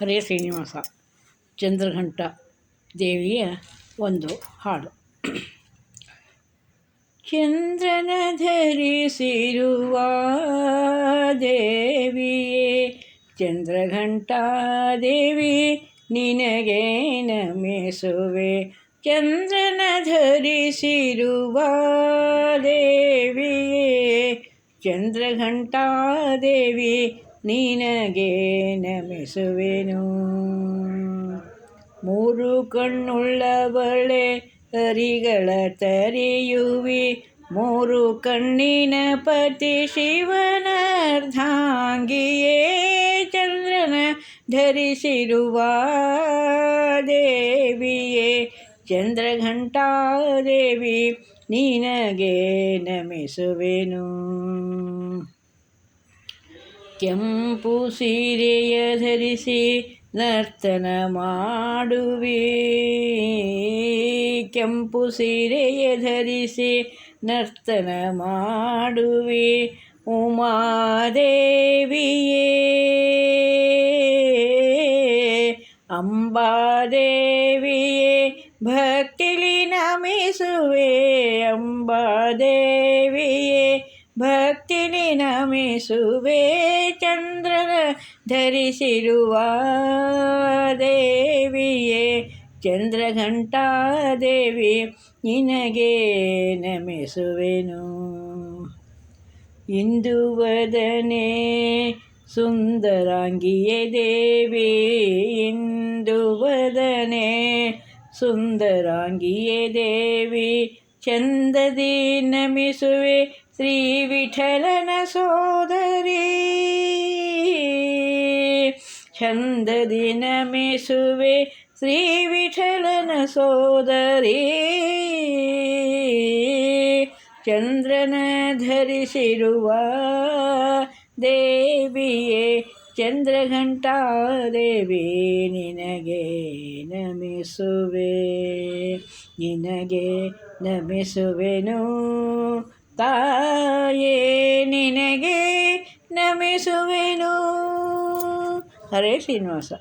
ಹರೇ ಶ್ರೀನಿವಾಸ. ಚಂದ್ರಘಂಟ ದೇವಿಯ ಒಂದು ಹಾಡು. ಚಂದ್ರನ ಧರಿಸಿರುವ ದೇವಿಯೇ, ಚಂದ್ರಘಂಟ ದೇವಿ, ನಿನಗೆ ನಮಿಸುವೆ. ಚಂದ್ರನ ಧರಿಸಿರುವ ದೇವಿಯೇ, ಚಂದ್ರಘಂಟಾ ದೇವಿ ನಿನಗೆ ನಮಿಸುವೆನು ಮೂರು ಕಣ್ಣುಳ್ಳವಳೆ ಹರಿಗಳ ತರಿಯುವಿ. ಮೂರು ಕಣ್ಣಿನ ಪತಿ ಶಿವನರ್ಧಾಂಗಿಯೇ ಚಂದ್ರನ ಧರಿಸಿರುವ ದೇವಿಯೇ, ಚಂದ್ರಘಂಟಾ ದೇವಿ ನಿನಗೆ ನಮಿಸುವೆನು ಕೆಂಪು ಸೀರೆಯ ಧರಿಸಿ ನರ್ತನ ಮಾಡುವೆ. ಕೆಂಪು ಸೀರೆಯ ಧರಿಸಿ ನರ್ತನ ಮಾಡುವೆ. ಉಮಾದೇವಿಯೇ, ಅಂಬಾದೇವಿಯೇ, ಭಕ್ತಿಲಿ ನಮಿಸುವೆ ಅಂಬಾದೇ ನಮಿಸುವೆ ಚಂದ್ರನ ಧರಿಸಿರುವ ದೇವಿಯೇ ಚಂದ್ರಘಂಟಾ ದೇವಿ, ನಿನಗೆ ನಮಿಸುವೆನು. ಇಂದು ವದನೆ ಸುಂದರಾಂಗಿಯೇ ದೇವಿ, ಇಂದು ವದನೆ ಸುಂದರಾಂಗಿಯೇ ದೇವಿ, ಚಂದದಿ ನಮಿಸುವೆ ಶ್ರೀ ವಿಠಲನ ಸೋದರಿ. ಚಂದದಿ ನಮಿಸುವೆ ಶ್ರೀ ವಿಠಲನ ಸೋದರಿ. ಚಂದ್ರನ ಧರಿಸಿರುವ ದೇವಿಯೇ ಚಂದ್ರಘಂಟಾ ದೇವಿ ನಿನಗೆ ನಮಿಸುವೆ. ನಿನಗೆ ನಮಿಸುವೆನು. ತಾಯೇ ನಿನಗೆ ನಮಿಸುವೆನು. ಹರೇ ಶ್ರೀನಿವಾಸ.